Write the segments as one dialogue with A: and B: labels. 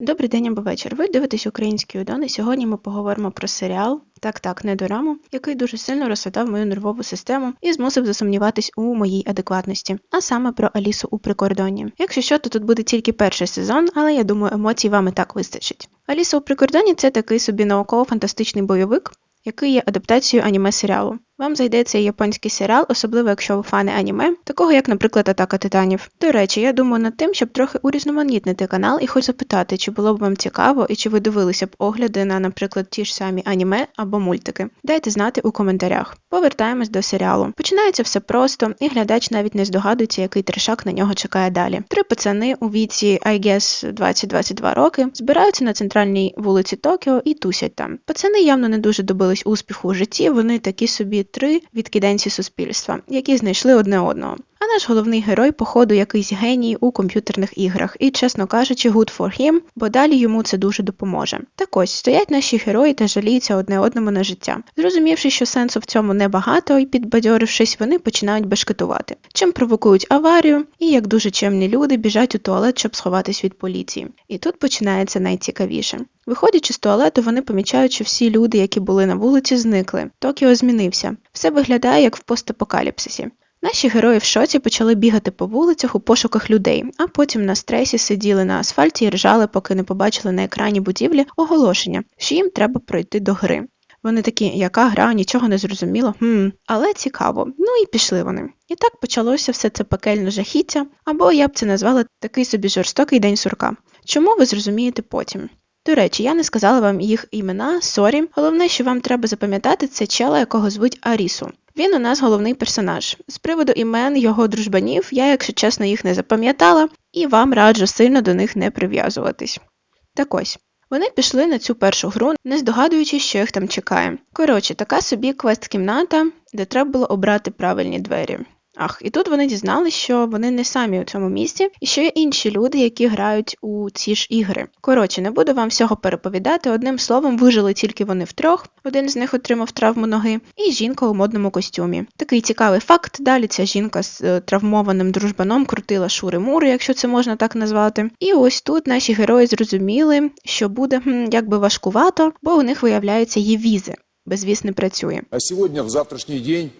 A: Добрий день або вечір. Ви дивитесь український удон, сьогодні ми поговоримо про серіал так так не дораму, який дуже сильно розсадав мою нервову систему і змусив засумніватись у моїй адекватності, а саме про Алісу у прикордонні. Якщо що, то тут буде тільки перший сезон, але я думаю, емоцій вам і так вистачить. Аліса у прикордонні це такий собі науково-фантастичний бойовик, який є адаптацією аніме серіалу. Вам зайде цей японський серіал, особливо якщо ви фани аніме, такого як, наприклад, Атака Титанів. До речі, я думаю над тим, щоб трохи урізноманітнити канал і хоч запитати, чи було б вам цікаво і чи ви дивилися б огляди на, наприклад, ті ж самі аніме або мультики. Дайте знати у коментарях. Повертаємось до серіалу. Починається все просто, і глядач навіть не здогадується, який трешак на нього чекає далі. Три пацани у віці, I guess, 20-22 роки збираються на центральній вулиці Токіо і тусять там. Пацани явно не дуже добились успіху у житті, вони такі собі три відкиденці суспільства, які знайшли одне одного. Наш головний герой, походу, якийсь геній у комп'ютерних іграх, і, чесно кажучи, good for him, бо далі йому це дуже допоможе. Так ось стоять наші герої та жаліються одне одному на життя. Зрозумівши, що сенсу в цьому небагато, і підбадьорившись, вони починають бешкетувати, чим провокують аварію, і як дуже чемні люди біжать у туалет, щоб сховатись від поліції. І тут починається найцікавіше. Виходячи з туалету, вони помічають, що всі люди, які були на вулиці, зникли. Токіо змінився. Все виглядає як в постапокаліпсисі. Наші герої в шоці почали бігати по вулицях у пошуках людей, а потім на стресі сиділи на асфальті і ржали, поки не побачили на екрані будівлі оголошення, що їм треба пройти до гри. Вони такі, яка гра, нічого не зрозуміло, хм, але цікаво. Ну і пішли вони. І так почалося все це пекельне жахіття, або я б це назвала такий собі жорстокий день сурка. Чому ви зрозумієте потім? До речі, я не сказала вам їх імена, сорі. Головне, що вам треба запам'ятати, це чела, якого звуть Арісу. Він у нас головний персонаж. З приводу імен його дружбанів, я, якщо чесно, їх не запам'ятала, і вам раджу сильно до них не прив'язуватись. Так ось. Вони пішли на цю першу гру, не здогадуючись, що їх там чекає. Коротше, така собі квест-кімната, де треба було обрати правильні двері. Ах, і тут вони дізналися, що вони не самі у цьому місці, і що є інші люди, які грають у ці ж ігри. Коротше, не буду вам всього переповідати. Одним словом, вижили тільки вони втрьох. Один з них отримав травму ноги, і жінка у модному костюмі. Такий цікавий факт. Далі ця жінка з е, травмованим дружбаном крутила шури-мури, якщо це можна так назвати. І ось тут наші герої зрозуміли, що буде якби важкувато, бо у них виявляється є візи. Безвіз не працює.
B: А сегодня, в завтрашний день,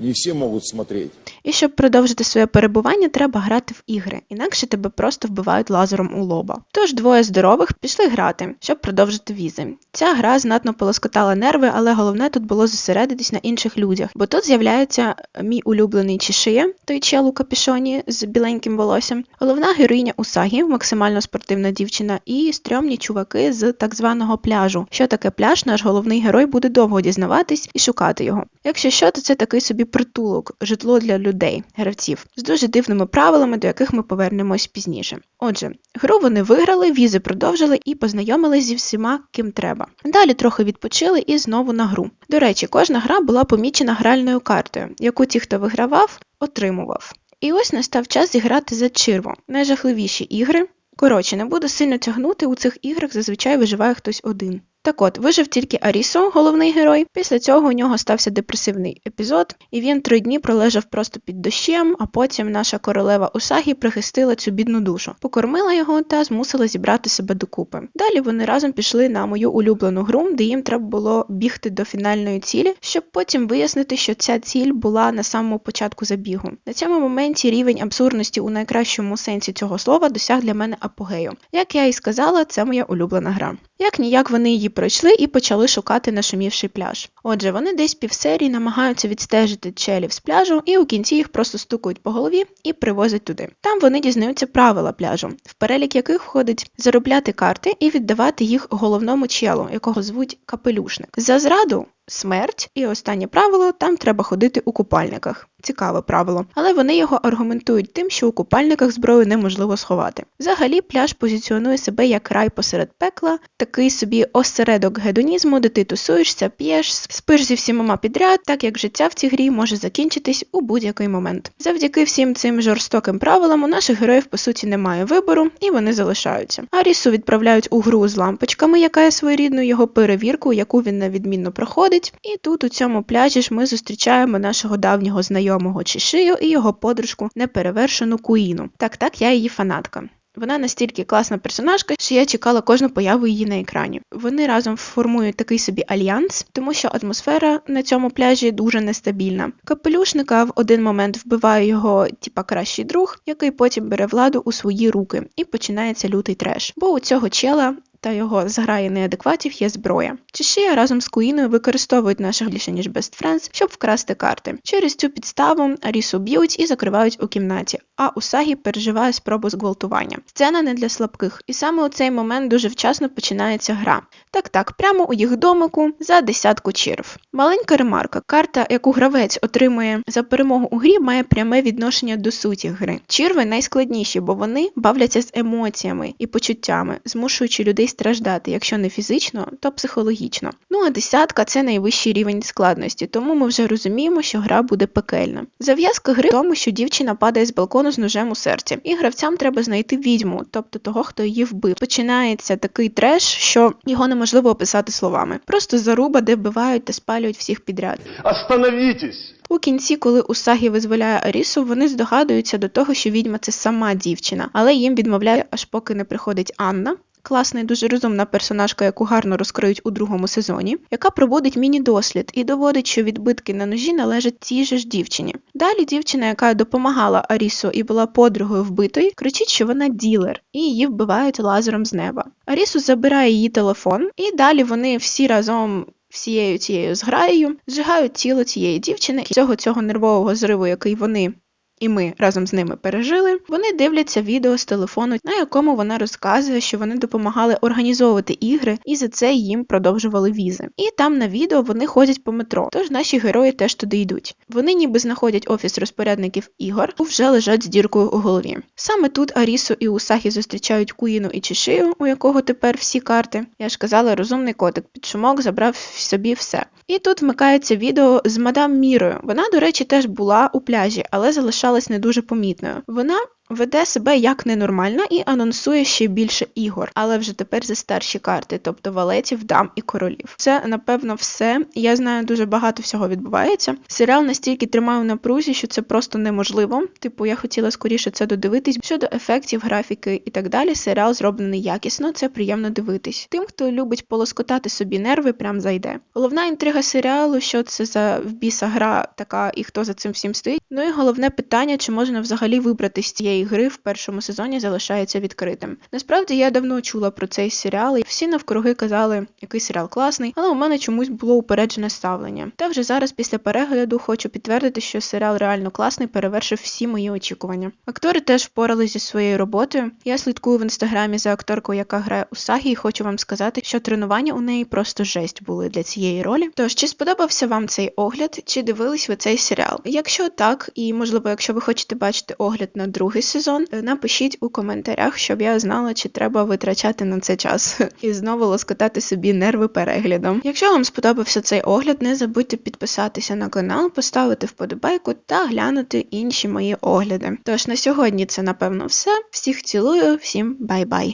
B: не все могут смотреть.
A: І щоб продовжити своє перебування, треба грати в ігри, інакше тебе просто вбивають лазером у лоба. Тож двоє здорових пішли грати, щоб продовжити візи. Ця гра знатно полоскотала нерви, але головне тут було зосередитись на інших людях, бо тут з'являється мій улюблений Чішия, той чел у капішоні з біленьким волоссям, головна героїня Усагі, максимально спортивна дівчина, і стрьомні чуваки з так званого пляжу. Що таке пляж, наш головний герой буде довго дізнаватись і шукати його. Якщо що, то це такий собі притулок, житло для людей, гравців, з дуже дивними правилами, до яких ми повернемось пізніше. Отже, гру вони виграли, візи продовжили і познайомились зі всіма, ким треба. Далі трохи відпочили і знову на гру. До речі, кожна гра була помічена гральною картою, яку ті, хто вигравав, отримував. І ось настав час зіграти за черво. Найжахливіші ігри. Коротше, не буду сильно тягнути, у цих іграх зазвичай виживає хтось один. Так от, вижив тільки Арісо, головний герой. Після цього у нього стався депресивний епізод, і він три дні пролежав просто під дощем, а потім наша королева Усагі прихистила цю бідну душу, покормила його та змусила зібрати себе докупи. Далі вони разом пішли на мою улюблену гру, де їм треба було бігти до фінальної цілі, щоб потім вияснити, що ця ціль була на самому початку забігу. На цьому моменті рівень абсурдності у найкращому сенсі цього слова досяг для мене апогею. Як я і сказала, це моя улюблена гра. Як ніяк вони її пройшли і почали шукати нашумівший пляж. Отже, вони десь півсерії намагаються відстежити челів з пляжу, і у кінці їх просто стукають по голові і привозять туди. Там вони дізнаються правила пляжу, в перелік яких входить заробляти карти і віддавати їх головному челу, якого звуть капелюшник. За зраду. Смерть і останнє правило там треба ходити у купальниках. Цікаве правило, але вони його аргументують тим, що у купальниках зброю неможливо сховати. Взагалі, пляж позиціонує себе як рай посеред пекла, такий собі осередок гедонізму, де ти тусуєшся, п'єш, спиш зі всіма підряд, так як життя в цій грі може закінчитись у будь-який момент. Завдяки всім цим жорстоким правилам у наших героїв по суті немає вибору, і вони залишаються. Арісу відправляють у гру з лампочками, яка є своєрідною його перевіркою, яку він невідмінно проходить. І тут у цьому пляжі ж ми зустрічаємо нашого давнього знайомого Чишию і його подружку неперевершену Куїну. Так, так, я її фанатка. Вона настільки класна персонажка, що я чекала кожну появу її на екрані. Вони разом формують такий собі альянс, тому що атмосфера на цьому пляжі дуже нестабільна. Капелюшника в один момент вбиває його, типа кращий друг, який потім бере владу у свої руки, і починається лютий треш. Бо у цього чела та його зграї неадекватів є зброя. Чешія разом з Куїною використовують наших більше ніж Best Friends, щоб вкрасти карти. Через цю підставу Арісу б'ють і закривають у кімнаті, а Усагі переживає спробу зґвалтування. Сцена не для слабких, і саме у цей момент дуже вчасно починається гра. Так так, прямо у їх домику за десятку черв. Маленька ремарка: карта, яку гравець отримує за перемогу у грі, має пряме відношення до суті гри. Черви найскладніші, бо вони бавляться з емоціями і почуттями, змушуючи людей страждати, якщо не фізично, то психологічно. Ну а десятка це найвищий рівень складності, тому ми вже розуміємо, що гра буде пекельна. Зав'язка гри в тому, що дівчина падає з балкону з ножем у серці, і гравцям треба знайти відьму, тобто того, хто її вбив. Починається такий треш, що його неможливо описати словами. Просто заруба, де вбивають та спалюють всіх підряд.
C: Остановитесь!
A: У кінці, коли Усагі визволяє Арісу, вони здогадуються до того, що відьма це сама дівчина, але їм відмовляє, аж поки не приходить Анна. Класна і дуже розумна персонажка, яку гарно розкриють у другому сезоні, яка проводить міні-дослід і доводить, що відбитки на ножі належать цій же ж дівчині. Далі дівчина, яка допомагала Арісу і була подругою вбитої, кричить, що вона ділер, і її вбивають лазером з неба. Арісу забирає її телефон, і далі вони всі разом. Всією цією зграєю зжигають тіло цієї дівчини цього цього нервового зриву, який вони і ми разом з ними пережили. Вони дивляться відео з телефону, на якому вона розказує, що вони допомагали організовувати ігри, і за це їм продовжували візи. І там на відео вони ходять по метро. Тож наші герої теж туди йдуть. Вони ніби знаходять офіс розпорядників ігор, вже лежать з діркою у голові. Саме тут Арісу і Усахі зустрічають Куїну і Чишию, у якого тепер всі карти. Я ж казала, розумний котик під шумок забрав собі все. І тут вмикається відео з мадам Мірою. Вона, до речі, теж була у пляжі, але залишалась не дуже помітною. Вона веде себе як ненормальна і анонсує ще більше ігор, але вже тепер за старші карти, тобто валетів, дам і королів. Це напевно все. Я знаю, дуже багато всього відбувається. Серіал настільки тримає в напрузі, що це просто неможливо. Типу, я хотіла скоріше це додивитись. Щодо ефектів, графіки і так далі. Серіал зроблений якісно, це приємно дивитись. Тим, хто любить полоскотати собі нерви, прям зайде. Головна інтрига серіалу, що це за вбіса гра така, і хто за цим всім стоїть. Ну і головне питання, чи можна взагалі вибрати з цієї гри в першому сезоні залишається відкритим. Насправді я давно чула про цей серіал, і всі навкруги казали, який серіал класний, але у мене чомусь було упереджене ставлення. Та вже зараз, після перегляду, хочу підтвердити, що серіал реально класний, перевершив всі мої очікування. Актори теж впоралися зі своєю роботою. Я слідкую в інстаграмі за акторкою, яка грає у Сагі, і хочу вам сказати, що тренування у неї просто жесть були для цієї ролі. Тож, чи сподобався вам цей огляд, чи дивились ви цей серіал? Якщо так, і можливо, якщо ви хочете бачити огляд на другий сезон, е, напишіть у коментарях, щоб я знала, чи треба витрачати на це час і знову лоскотати собі нерви переглядом. Якщо вам сподобався цей огляд, не забудьте підписатися на канал, поставити вподобайку та глянути інші мої огляди. Тож на сьогодні це напевно все. Всіх цілую, всім бай-бай!